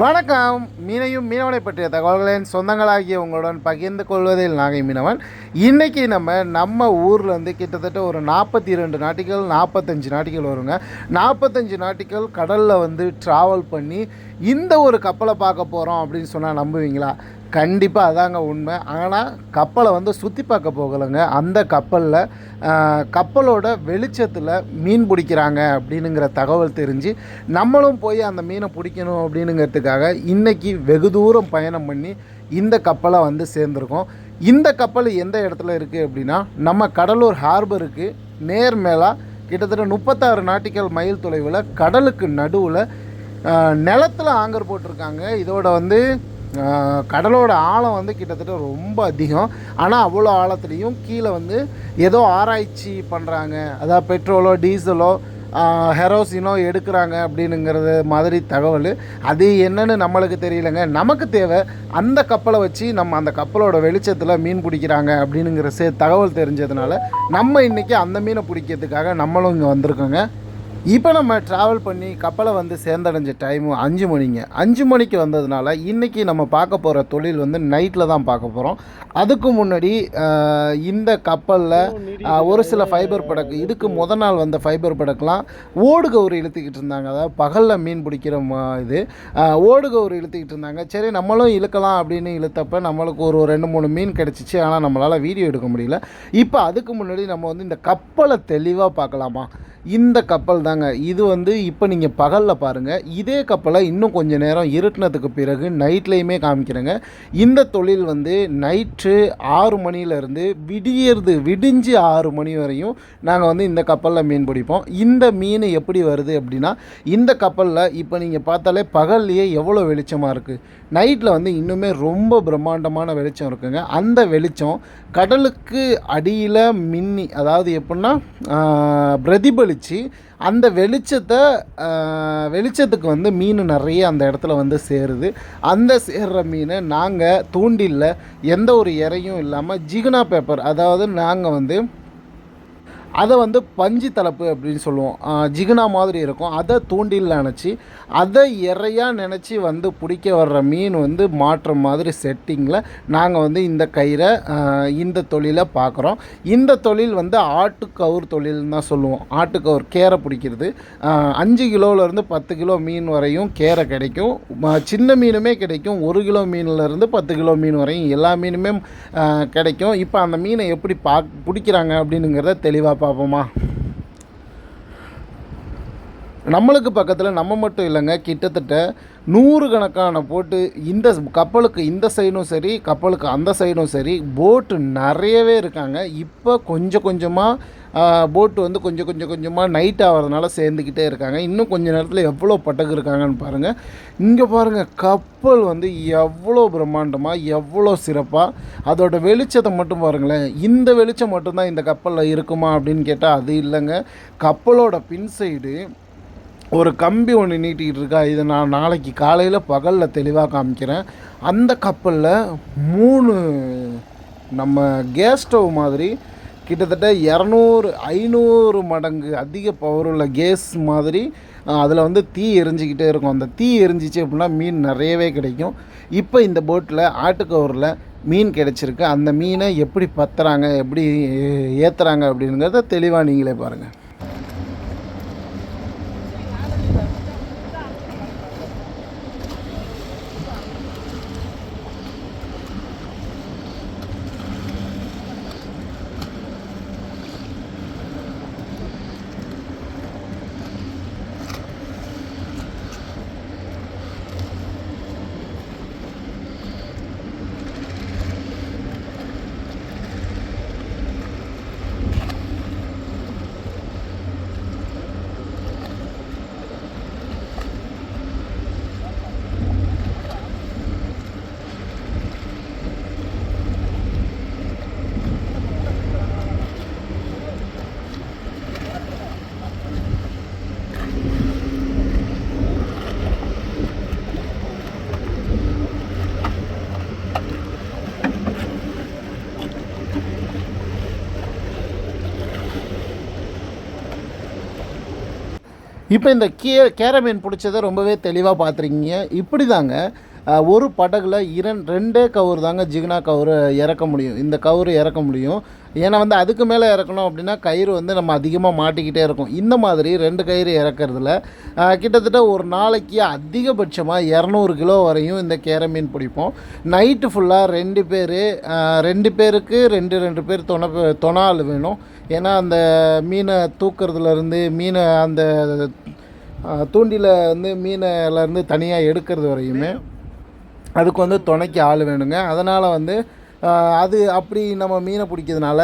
வணக்கம். மீனையும் மீனவனை பற்றிய தகவல்களின் சொந்தங்களாகிய உங்களுடன் பகிர்ந்து கொள்வதில் நாகை மீனவன். இன்றைக்கி நம்ம நம்ம ஊரில் வந்து கிட்டத்தட்ட ஒரு நாற்பத்தி ரெண்டு நாட்டிகள் நாற்பத்தஞ்சு நாட்டிகள் வருங்க. நாற்பத்தஞ்சு நாட்டிகள் கடலில் வந்து ட்ராவல் பண்ணி இந்த ஒரு கப்பலை பார்க்க போகிறோம் அப்படின்னு சொன்னால் நம்புவீங்களா? கண்டிப்பாக அதாங்க உண்மை. ஆனால் கப்பலை வந்து சுற்றி பார்க்க போகலைங்க. அந்த கப்பலில் கப்பலோட வெளிச்சத்தில் மீன் பிடிக்கிறாங்க அப்படின்னுங்கிற தகவல் தெரிஞ்சு நம்மளும் போய் அந்த மீனை பிடிக்கணும் அப்படின்னுங்கிறதுக்காக இன்றைக்கி வெகு தூரம் பயணம் பண்ணி இந்த கப்பலை வந்து சேர்ந்துருக்கோம். இந்த கப்பல் எந்த இடத்துல இருக்குது அப்படின்னா நம்ம கடலூர் ஹார்பருக்கு நேர் மேலாக கிட்டத்தட்ட முப்பத்தாறு நாட்டிக்கல் மைல் தொலைவில் கடலுக்கு நடுவில் நிலத்தில் ஆங்கர் போட்டிருக்காங்க. இதோட வந்து கடலோட ஆழம் வந்து கிட்டத்தட்ட ரொம்ப அதிகம். ஆனால் அவ்வளோ ஆழத்துலேயும் கீழே வந்து ஏதோ ஆராய்ச்சி பண்ணுறாங்க அதாவது பெட்ரோலோ டீசலோ ஹெரோசினோ எடுக்கிறாங்க அப்படின்னுங்கிறது மாதிரி தகவல். அது என்னன்னு நம்மளுக்கு தெரியலங்க. நமக்கு தேவை அந்த கப்பலை வச்சு நம்ம அந்த கப்பலோட வெளிச்சத்தில் மீன் பிடிக்கிறாங்க அப்படின்னுங்கிற சே தகவல் தெரிஞ்சதுனால நம்ம இன்றைக்கி அந்த மீனை பிடிக்கிறதுக்காக நம்மளும் இங்கே வந்திருக்கோங்க. இப்போ நம்ம ட்ராவல் பண்ணி கப்பலை வந்து சேர்ந்தடைஞ்ச டைமு அஞ்சு மணிங்க. அஞ்சு மணிக்கு வந்ததுனால இன்றைக்கி நம்ம பார்க்க போகிற தொழில் வந்து நைட்டில் தான் பார்க்க போகிறோம் அதுக்கு முன்னாடி இந்த கப்பலில் ஒரு சில ஃபைபர் படகு இதுக்கு முத நாள் வந்த ஃபைபர் படகுலாம் ஓடு கவுரு இழுத்துக்கிட்டு இருந்தாங்க. அதாவது பகலில் மீன் பிடிக்கிற ம- இது. ஆஹ், ஓடு கவுரு இழுத்துக்கிட்டு இருந்தாங்க. சரி நம்மளும் இழுக்கலாம் அப்படின்னு இழுத்தப்ப நம்மளுக்கு ஒரு ரெண்டு மூணு மீன் கிடச்சிச்சு. ஆனால் நம்மளால் வீடியோ எடுக்க முடியல. இப்போ அதுக்கு முன்னாடி நம்ம வந்து இந்த கப்பலை தெளிவாக பார்க்கலாமா? இந்த கப்பல் தாங்க இது வந்து இப்போ நீங்கள் பகலில் பாருங்கள் இதே கப்பலை இன்னும் கொஞ்சம் நேரம் இருட்டினதுக்கு பிறகு நைட்லேயுமே காமிக்கிறேங்க. இந்த தொழில் வந்து நைட்டு ஆறு மணிலேருந்து விடியறது விடிஞ்சு ஆறு மணி வரையும் நாங்கள் வந்து இந்த கப்பலில் மீன் பிடிப்போம். இந்த மீன் எப்படி வருது அப்படின்னா இந்த கப்பலில் இப்போ நீங்கள் பார்த்தாலே பகல்லையே எவ்வளோ வெளிச்சமாக இருக்குது நைட்டில் வந்து இன்னுமே ரொம்ப பிரம்மாண்டமான வெளிச்சம் இருக்குங்க. அந்த வெளிச்சம் கடலுக்கு அடியில் மின்னி அதாவது எப்படின்னா பிரதிபலித்து அந்த வெளிச்சத்தை வெளிச்சத்துக்கு வந்து மீன் நிறைய அந்த இடத்துல வந்து சேருது. அந்த சேர்ற மீனை நாங்கள் தூண்டில்ல எந்த ஒரு இறையும் இல்லாமல் ஜிகுனா பேப்பர் அதாவது நாங்கள் வந்து அதை வந்து பஞ்சு தலைப்பு அப்படின்னு சொல்லுவோம். ஜிகுனா மாதிரி இருக்கும். அதை தூண்டில் நினச்சி அதை இறையாக நினச்சி வந்து பிடிக்க வர்ற மீன் வந்து மாற்ற மாதிரி செட்டிங்கில் நாங்கள் வந்து இந்த கயிறை இந்த தொழிலை பார்க்குறோம் இந்த தொழில் வந்து ஆட்டுக்கவுர் தொழில்னு தான் சொல்லுவோம். ஆட்டுக்கவுர் கேரை பிடிக்கிறது. அஞ்சு கிலோவிலேருந்து பத்து கிலோ மீன் வரையும் கேரை கிடைக்கும். சின்ன மீனுமே கிடைக்கும். ஒரு கிலோ மீன்லேருந்து பத்து கிலோ மீன் வரையும் எல்லா மீனுமே கிடைக்கும். இப்போ அந்த மீனை எப்படி பா பிடிக்கிறாங்க அப்படின்னுங்கிறத தெளிவாக பார்ப்போமா? நம்மளுக்கு பக்கத்தில் நம்ம மட்டும் இல்லைங்க கிட்டத்தட்ட நூறு கணக்கான போட்டு இந்த கப்பலுக்கு இந்த சைடும் சரி கப்பலுக்கு அந்த சைடும் சரி போட்டு நிறையவே இருக்காங்க. இப்போ கொஞ்சம் கொஞ்சமாக போட்டு வந்து கொஞ்சம் கொஞ்சம் கொஞ்சமாக நைட் ஆகிறதுனால சேர்ந்துக்கிட்டே இருக்காங்க. இன்னும் கொஞ்ச நேரத்தில் எவ்வளோ பட்டகு இருக்காங்கன்னு பாருங்கள் இங்கே பாருங்கள் கப்பல் வந்து எவ்வளோ பிரம்மாண்டமாக எவ்வளோ சிறப்பாக அதோட வெளிச்சத்தை மட்டும் பாருங்களேன். இந்த வெளிச்சம் மட்டும்தான் இந்த கப்பலில் இருக்குமா அப்படின்னு கேட்டால் அது இல்லைங்க. கப்பலோட பின் சைடு ஒரு கம்பி ஒன்று நீட்டிக்கிட்டு இருக்கா. இதை நான் நாளைக்கு காலையில் பகலில் தெளிவாக காமிக்கிறேன். அந்த கப்பலில் மூணு நம்ம கேஸ் ஸ்டவ் மாதிரி கிட்டத்தட்ட இரநூறு ஐநூறு மடங்கு அதிக பவர் உள்ள கேஸ் மாதிரி அதில் வந்து தீ எரிஞ்சிக்கிட்டே இருக்கும். அந்த தீ எரிஞ்சிச்சு அப்படின்னா மீன் நிறையவே கிடைக்கும். இப்போ இந்த போட்டில் ஆட்டுக்கவரில் மீன் கிடைச்சிருக்கு. அந்த மீனை எப்படி பத்துறாங்க எப்படி ஏற்றுறாங்க அப்படிங்கிறத தெளிவாக நீங்களே பாருங்கள் இப்போ இந்த கே கேரமீன் பிடிச்சதை ரொம்பவே தெளிவாக பார்த்துருக்கீங்க இப்படி தாங்க ஒரு படகுல இரண் ரெண்டே கவுர் தாங்க ஜிகினா கவுரு இறக்க முடியும். இந்த கவுரு இறக்க முடியும். ஏன்னா வந்து அதுக்கு மேலே இறக்கணும் அப்படின்னா கயிறு வந்து நம்ம அதிகமாக மாட்டிக்கிட்டே இருக்கும். இந்த மாதிரி ரெண்டு கயிறு இறக்கறதுல கிட்டத்தட்ட ஒரு நாளைக்கு அதிகபட்சமாக இரநூறு கிலோ வரையும் இந்த கேர மீன் பிடிப்போம். நைட்டு ஃபுல்லாக ரெண்டு பேர் ரெண்டு பேருக்கு ரெண்டு ரெண்டு பேர் தொண தொணால் வேணும். ஏன்னா அந்த மீனை தூக்கிறதுலேருந்து மீனை அந்த தூண்டியில் வந்து மீனிலேருந்து தனியாக எடுக்கிறது வரையுமே அதுக்கு வந்து துணைக்கு ஆள் வேணுங்க. அதனால் வந்து அது அப்படி நம்ம மீனை பிடிக்கிறதுனால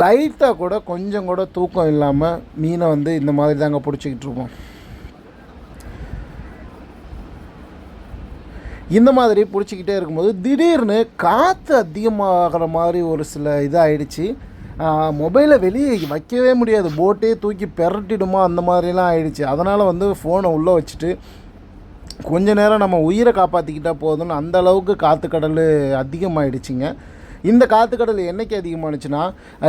லைட்டாக கூட கொஞ்சம் கூட தூக்கம் இல்லாமல் மீனை வந்து இந்த மாதிரி தாங்க பிடிச்சிக்கிட்டு இருக்கோம். இந்த மாதிரி பிடிச்சிக்கிட்டே இருக்கும்போது திடீர்னு காற்று அதிகமாகிற மாதிரி ஒரு சில இதாகிடுச்சு மொபைலை வெளியே வைக்கவே முடியாது. போட்டே தூக்கி பெரட்டிடுமா? அந்த மாதிரிலாம் ஆயிடுச்சு. அதனால் வந்து ஃபோனை உள்ளே வச்சுட்டு கொஞ்ச நேரம் நம்ம உயிரை காப்பாற்றிக்கிட்டால் போதும்னு அந்த அளவுக்கு காற்று கடல் அதிகமாகிடுச்சிங்க இந்த காற்று கடல் என்னைக்கு அதிகமானுச்சுன்னா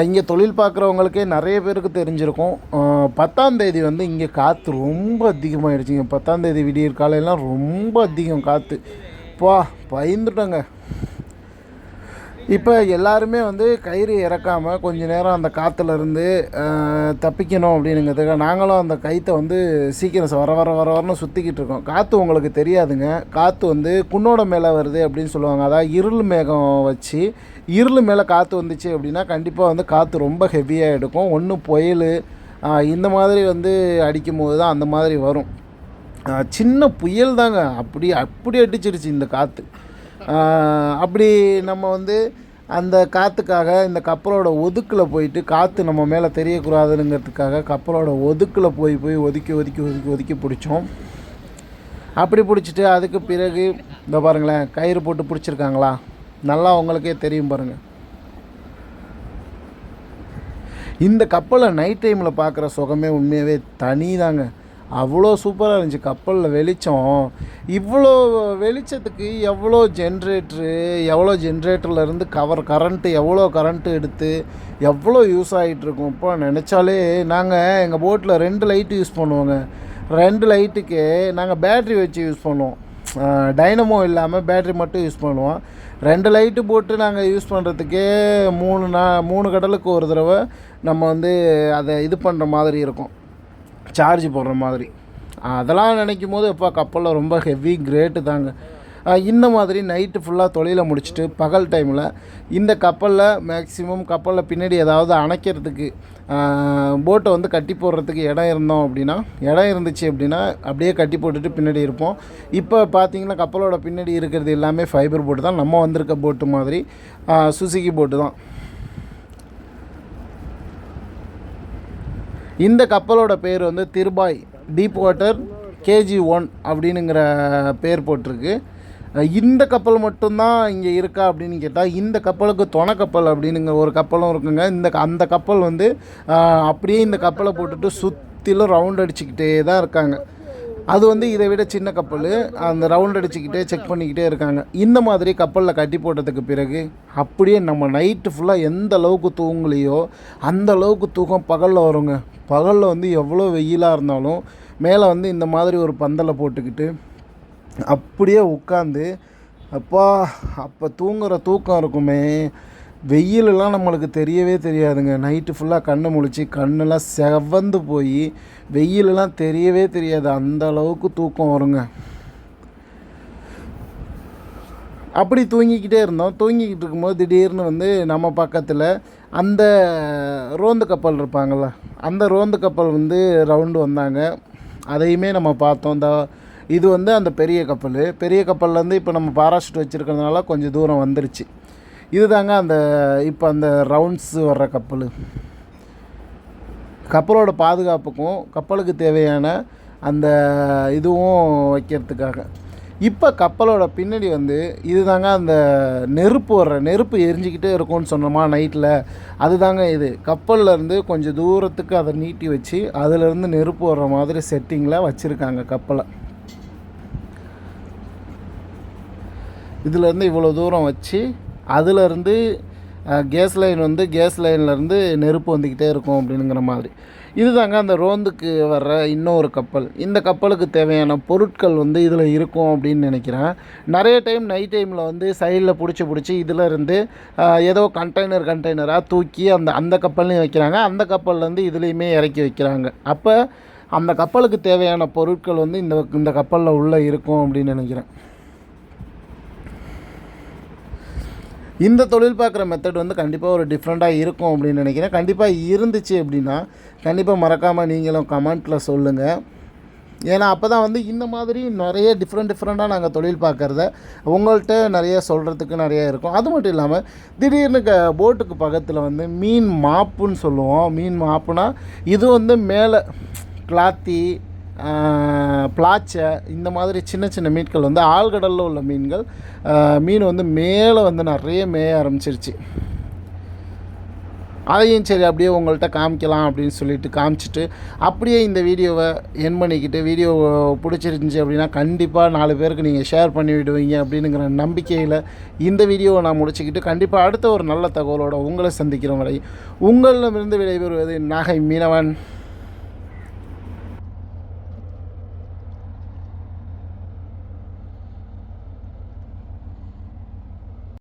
இங்கே தொழில் பார்க்குறவங்களுக்கே நிறைய பேருக்கு தெரிஞ்சிருக்கும். அஹ், பத்தாம் தேதி வந்து இங்கே காற்று ரொம்ப அதிகமாகிடுச்சிங்க பத்தாம் தேதி விடியற் காலையெல்லாம் ரொம்ப அதிகம் காற்று பா பயந்துட்டோங்க. இப்போ எல்லாருமே வந்து கயிறு இறக்காமல் கொஞ்ச நேரம் அந்த காற்றுல இருந்து தப்பிக்கணும் அப்படிங்கிறதுக்காக நாங்களும் அந்த கயித்தை வந்து சீக்கிரம் வர வர வர வரணும் சுற்றிக்கிட்டு இருக்கோம். காற்று உங்களுக்கு தெரியாதுங்க. காற்று வந்து குன்னோட மேலே வருது அப்படின்னு சொல்லுவாங்க. அதாவது இருள் மேகம் வச்சு இருள் மேலே காற்று வந்துச்சு அப்படின்னா கண்டிப்பாக வந்து காற்று ரொம்ப ஹெவியாக எடுக்கும். ஒன்று புயல் இந்த மாதிரி வந்து அடிக்கும் போது தான் அந்த மாதிரி வரும். சின்ன புயல் தாங்க. அப்படி அப்படி அடிச்சிருச்சு இந்த காற்று அப்படி நம்ம வந்து அந்த காற்றுக்காக இந்த கப்பலோட ஒதுக்கில் போயிட்டு காற்று நம்ம மேலே தெரியக்கூடாதுங்கிறதுக்காக கப்பலோட ஒதுக்கில் போய் போய் ஒதுக்கி ஒதுக்கி ஒதுக்கி ஒதுக்கி பிடிச்சோம். அப்படி பிடிச்சிட்டு அதுக்கு பிறகு இந்த பாருங்களேன் கயிறு போட்டு பிடிச்சிருக்காங்களா? நல்லா உங்களுக்கே தெரியும் பாருங்கள் இந்த கப்பலை நைட் டைமில் பார்க்குற சுகமே உண்மையாகவே தனி தாங்க அவ்வளோ சூப்பராக இருந்துச்சு. கப்பலில் வெளிச்சம். இவ்வளோ வெளிச்சத்துக்கு எவ்வளோ ஜென்ரேட்ரு எவ்வளோ ஜென்ரேட்டர்லேருந்து கவர் கரண்ட்டு எவ்வளோ கரண்ட்டு எடுத்து எவ்வளோ யூஸ் ஆகிட்டு இருக்கும். இப்போ நினச்சாலே நாங்கள் எங்கள் போட்டில் ரெண்டு லைட்டு யூஸ் பண்ணுவோங்க. ரெண்டு லைட்டுக்கு நாங்கள் பேட்ரி வச்சு யூஸ் பண்ணுவோம். டைனமோ இல்லாமல் பேட்ரி மட்டும் யூஸ் பண்ணுவோம். ரெண்டு லைட்டு போட்டு நாங்கள் யூஸ் பண்ணுறதுக்கே மூணு நா மூணு கடலுக்கு ஒரு தடவை நம்ம வந்து அதை இது பண்ணுற மாதிரி இருக்கும். சார்ஜ் போடுற மாதிரி. அதெல்லாம் நினைக்கும் போது எப்போ கப்பலில் ரொம்ப ஹெவி கிரேட்டு தாங்க. இந்த மாதிரி நைட்டு ஃபுல்லாக தொழிலை முடிச்சுட்டு பகல் டைமில் இந்த கப்பலில் மேக்ஸிமம் கப்பலில் பின்னாடி ஏதாவது அணைக்கிறதுக்கு போட்டை வந்து கட்டி போடுறதுக்கு இடம் இருந்தோம் அப்படின்னா இடம் இருந்துச்சு அப்படின்னா அப்படியே கட்டி போட்டுட்டு பின்னாடி இருப்போம். இப்போ பார்த்தீங்கன்னா கப்பலோட பின்னாடி இருக்கிறது எல்லாமே ஃபைபர் போட்டு தான். நம்ம வந்திருக்க போட்டு மாதிரி சுசுகி போட்டு தான். இந்த கப்பலோட பேர் வந்து Dhirubhai deep water KG one அப்படின்னுங்கிற பேர் போட்டிருக்கு. இந்த கப்பல் மட்டும்தான் இங்கே இருக்கா அப்படின்னு கேட்டால் இந்த கப்பலுக்கு துணை கப்பல் அப்படின்னுங்க ஒரு கப்பலும் இருக்குங்க. இந்த அந்த கப்பல் வந்து அப்படியே இந்த கப்பலை போட்டுட்டு சுற்றிலும் ரவுண்ட் அடிச்சுக்கிட்டே தான் இருக்காங்க. அது வந்து இதை விட சின்ன கப்பல். அந்த ரவுண்ட் அடிச்சுக்கிட்டே செக் பண்ணிக்கிட்டே இருக்காங்க. இந்த மாதிரி கப்பலில் கட்டி போட்டதுக்கு பிறகு அப்படியே நம்ம நைட்டு ஃபுல்லாக எந்த அளவுக்கு தூங்கலையோ அந்த அளவுக்கு தூக்கம் பகலில் வருங்க. பகலில் வந்து எவ்வளோ வெயிலாக இருந்தாலும் மேலே வந்து இந்த மாதிரி ஒரு பந்தலை போட்டுக்கிட்டு அப்படியே உட்காந்து அப்பா அப்போ தூங்குகிற தூக்கம் இருக்குமே. வெயிலெல்லாம் நம்மளுக்கு தெரியவே தெரியாதுங்க. நைட்டு ஃபுல்லாக கண்ணை முழிச்சு கண்ணெல்லாம் செவந்து போய் வெயிலெல்லாம் தெரியவே தெரியாது. அந்த அளவுக்கு தூக்கம் வருங்க. அப்படி தூங்கிக்கிட்டே இருந்தோம். தூங்கிக்கிட்டு இருக்கும்போது திடீர்னு வந்து நம்ம பக்கத்தில் அந்த ரோந்து கப்பல் இருப்பாங்கள்ல அந்த ரோந்து கப்பல் வந்து ரவுண்டு வந்தாங்க. அதையுமே நம்ம பார்த்தோம். இந்த இது வந்து அந்த பெரிய கப்பல். பெரிய கப்பல்லேருந்து இப்போ நம்ம பாராஷூட் வச்சுருக்கிறதுனால கொஞ்சம் தூரம் வந்துருச்சு. இதுதாங்க அந்த இப்போ அந்த ரவுண்ட்ஸ் வர்ற கப்பல். கப்பலோட பாதுகாப்புக்கும் கப்பலுக்கு தேவையான அந்த இதுவும் வைக்கிறதுக்காக. இப்போ கப்பலோட பின்னாடி வந்து இதுதாங்க அந்த நெருப்பு வர்ற நெருப்பு எரிஞ்சிக்கிட்டே இருக்கும்னு சொன்னோமா நைட்டில் அதுதாங்க இது. கப்பல்லேருந்து கொஞ்சம் தூரத்துக்கு அதை நீட்டி வச்சு அதுலேருந்து நெருப்பு வர்ற மாதிரி செட்டிங்கில் வச்சுருக்காங்க கப்பலை. இதுலேருந்து இவ்வளோ தூரம் வச்சு அதுலேருந்து கேஸ் லைன் வந்து கேஸ் லைன்லேருந்து நெருப்பு வந்துக்கிட்டே இருக்கும் அப்படிங்கிற மாதிரி. இதுதாங்க அந்த ரோந்துக்கு வர்ற இன்னொரு கப்பல். இந்த கப்பலுக்கு தேவையான பொருட்கள் வந்து இதில் இருக்கும் அப்படின்னு நினைக்கிறேன். நிறைய டைம் நைட் டைமில் வந்து சைடில் பிடிச்சி பிடிச்சி இதில் இருந்து ஏதோ கண்டெய்னர் கண்டெய்னராக தூக்கி அந்த அந்த கப்பல்லையும் வைக்கிறாங்க. அந்த கப்பல்லேருந்து இதுலேயுமே இறக்கி வைக்கிறாங்க. அப்போ அந்த கப்பலுக்கு தேவையான பொருட்கள் வந்து இந்த இந்த கப்பலில் உள்ளே இருக்கும் அப்படின்னு நினைக்கிறேன். இந்த தொழில் பார்க்குற மெத்தட் வந்து கண்டிப்பாக ஒரு டிஃப்ரெண்ட்டாக இருக்கும் அப்படின்னு நினைக்கிறேன். கண்டிப்பாக இருந்துச்சு அப்படின்னா கண்டிப்பாக மறக்காமல் நீங்களும் கமெண்ட்டில் சொல்லுங்கள் ஏன்னா அப்போ தான் வந்து இந்த மாதிரி நிறைய டிஃப்ரெண்ட் டிஃப்ரெண்ட்டாக நாங்கள் தொழில் பார்க்குறத உங்கள்கிட்ட நிறைய சொல்கிறதுக்கு நிறைய இருக்கும். அது மட்டும் இல்லாமல் திடீர்னு க போட்டுக்கு பக்கத்தில் வந்து மீன் மாப்புன்னு சொல்லுவோம். மீன் மாப்புனா இது வந்து மேலே கிளாத்தி பிளாச்சை இந்த மாதிரி சின்ன சின்ன மீன்கள் வந்து ஆழ்கடலில் உள்ள மீன்கள். மீன் வந்து மேலே வந்து நிறைய மேய ஆரம்பிச்சிருச்சு. அதையும் சரி அப்படியே உங்கள்கிட்ட காமிக்கலாம் அப்படின்னு சொல்லிட்டு காமிச்சிட்டு அப்படியே இந்த வீடியோவை என் பண்ணிக்கிட்டு வீடியோ பிடிச்சிருந்துச்சி அப்படின்னா கண்டிப்பாக நாலு பேருக்கு நீங்கள் ஷேர் பண்ணி விடுவீங்க அப்படிங்கிற நம்பிக்கையில் இந்த வீடியோவை நான் முடிச்சுக்கிட்டு கண்டிப்பாக அடுத்த ஒரு நல்ல தகவலோடு உங்களை சந்திக்கிற வரை உங்களிடமிருந்து விடைபெறுவது நாகை மீனவன்.